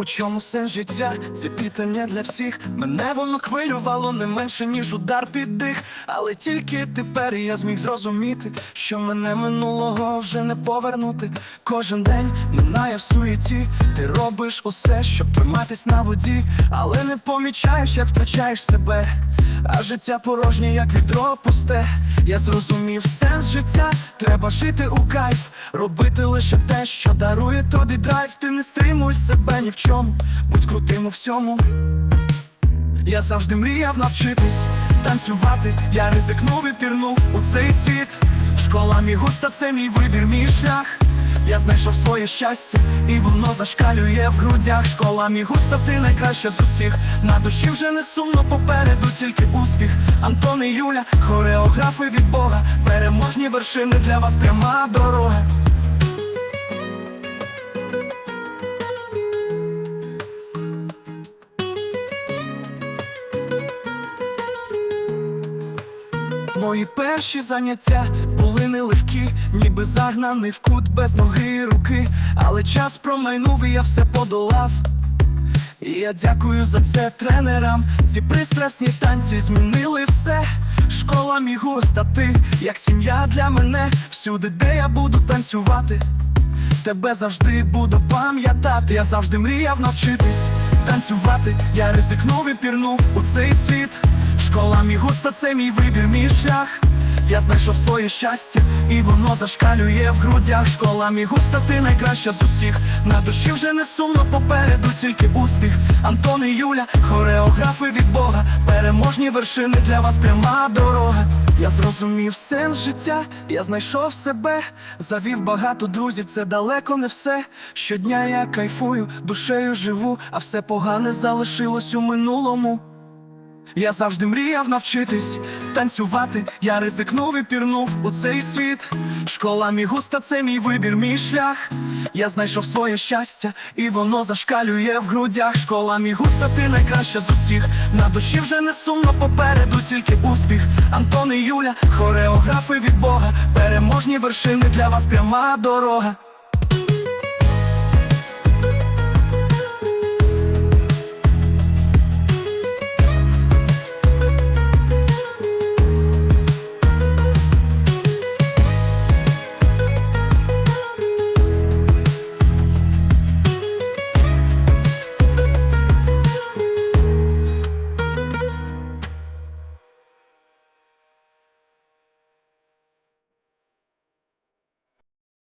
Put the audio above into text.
У чому сенс життя? Це питання для всіх. Мене воно хвилювало не менше, ніж удар під дих. Але тільки тепер я зміг зрозуміти, що мене минулого вже не повернути. Кожен день минає в суєті. Ти робиш усе, щоб триматись на воді, але не помічаєш, як втрачаєш себе. А життя порожнє, як відро пусте. Я зрозумів сенс життя, треба жити у кайф, робити лише те, що дарує тобі драйв. Ти не стримуй себе ні в чому, будь крутим у всьому. Я завжди мріяв навчитись танцювати. Я ризикнув і пірнув у цей світ. Школа мій густа, це мій вибір, мій шлях. Я знайшов своє щастя, і воно зашкалює в грудях. Школа мій густа, ти найкраща з усіх. На душі вже не сумно попереду, тільки успіх. Антон і Юля, хореографи від Бога. Переможні вершини для вас пряма дорога. Мої перші заняття були нелегкі, ніби загнаний в кут без ноги і руки, але час промайнув і я все подолав. І я дякую за це тренерам. Ці пристрасні танці змінили все. Школа мій ти як сім'я для мене. Всюди, де я буду танцювати. Тебе завжди буду пам'ятати, я завжди мріяв навчитись танцювати. Я ризикнув і пірнув у цей світ. Школа мій густа, це мій вибір, мій шлях. Я знайшов своє щастя, і воно зашкалює в грудях. Школа мій густа, ти найкраща з усіх. На душі вже не сумно попереду, тільки успіх. Антон і Юля, хореографи від Бога. Переможні вершини для вас пряма дорога. Я зрозумів сенс життя, я знайшов себе, завів багато друзів, це далеко не все. Щодня я кайфую, душею живу, а все погане залишилось у минулому. Я завжди мріяв навчитись танцювати. Я ризикнув і пірнув у цей світ. Школа мій густа, це мій вибір, мій шлях. Я знайшов своє щастя, і воно зашкалює в грудях. Школа мій густа, ти найкраща з усіх. На душі вже не сумно попереду, тільки успіх. Антон і Юля, хореографи від Бога. Переможні вершини для вас пряма дорога.